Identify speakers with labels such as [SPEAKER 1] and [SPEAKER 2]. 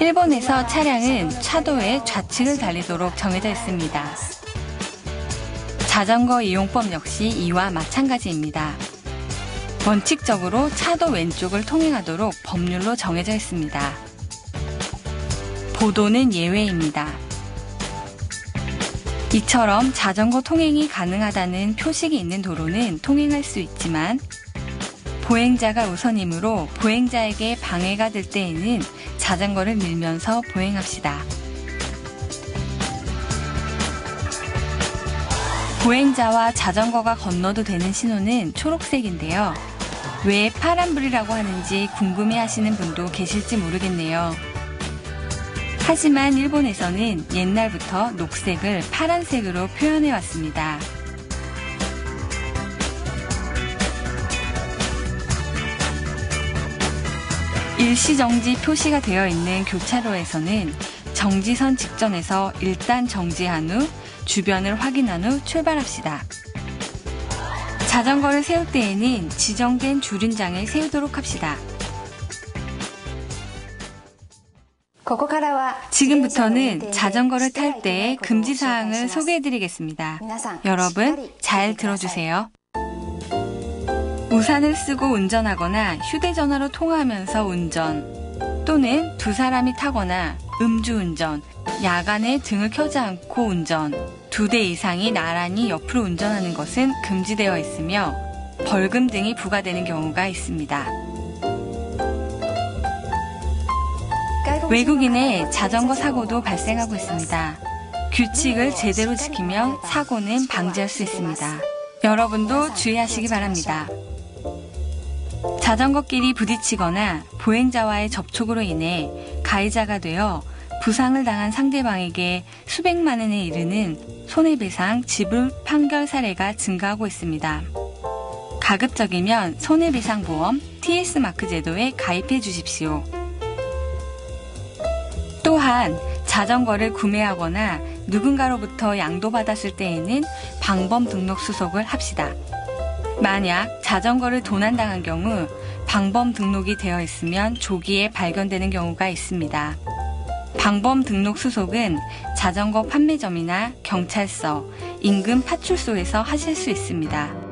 [SPEAKER 1] 일본에서 차량은 차도의 좌측을 달리도록 정해져 있습니다. 자전거 이용법 역시 이와 마찬가지입니다. 원칙적으로 차도 왼쪽을 통행하도록 법률로 정해져 있습니다. 보도는 예외입니다. 이처럼 자전거 통행이 가능하다는 표식이 있는 도로는 통행할 수 있지만 보행자가 우선이므로 보행자에게 방해가 될 때에는 자전거를 밀면서 보행합시다. 보행자와 자전거가 건너도 되는 신호는 초록색인데요. 왜 파란불이라고 하는지 궁금해 하시는 분도 계실지 모르겠네요. 하지만 일본에서는 옛날부터 녹색을 파란색으로 표현해 왔습니다. 일시정지 표시가 되어 있는 교차로에서는 정지선 직전에서 일단 정지한 후 주변을 확인한 후 출발합시다. 자전거를 세울 때에는 지정된 주륜장을 세우도록 합시다. 지금부터는 자전거를 탈 때의 금지 사항을 소개해 드리겠습니다. 여러분, 잘 들어주세요. 우산을 쓰고 운전하거나 휴대전화로 통화하면서 운전 또는 두 사람이 타거나 음주운전, 야간에 등을 켜지 않고 운전, 두 대 이상이 나란히 옆으로 운전하는 것은 금지되어 있으며 벌금 등이 부과되는 경우가 있습니다. 외국인의 자전거 사고도 발생하고 있습니다. 규칙을 제대로 지키면 사고는 방지할 수 있습니다. 여러분도 주의하시기 바랍니다. 자전거끼리 부딪히거나 보행자와의 접촉으로 인해 가해자가 되어 부상을 당한 상대방에게 수백만 원에 이르는 손해배상 지불 판결 사례가 증가하고 있습니다. 가급적이면 손해배상보험 TS마크 제도에 가입해 주십시오. 또한 자전거를 구매하거나 누군가로부터 양도받았을 때에는 방범 등록 수속을 합시다. 만약 자전거를 도난당한 경우 방범 등록이 되어 있으면 조기에 발견되는 경우가 있습니다. 방범 등록 수속은 자전거 판매점이나 경찰서, 인근 파출소에서 하실 수 있습니다.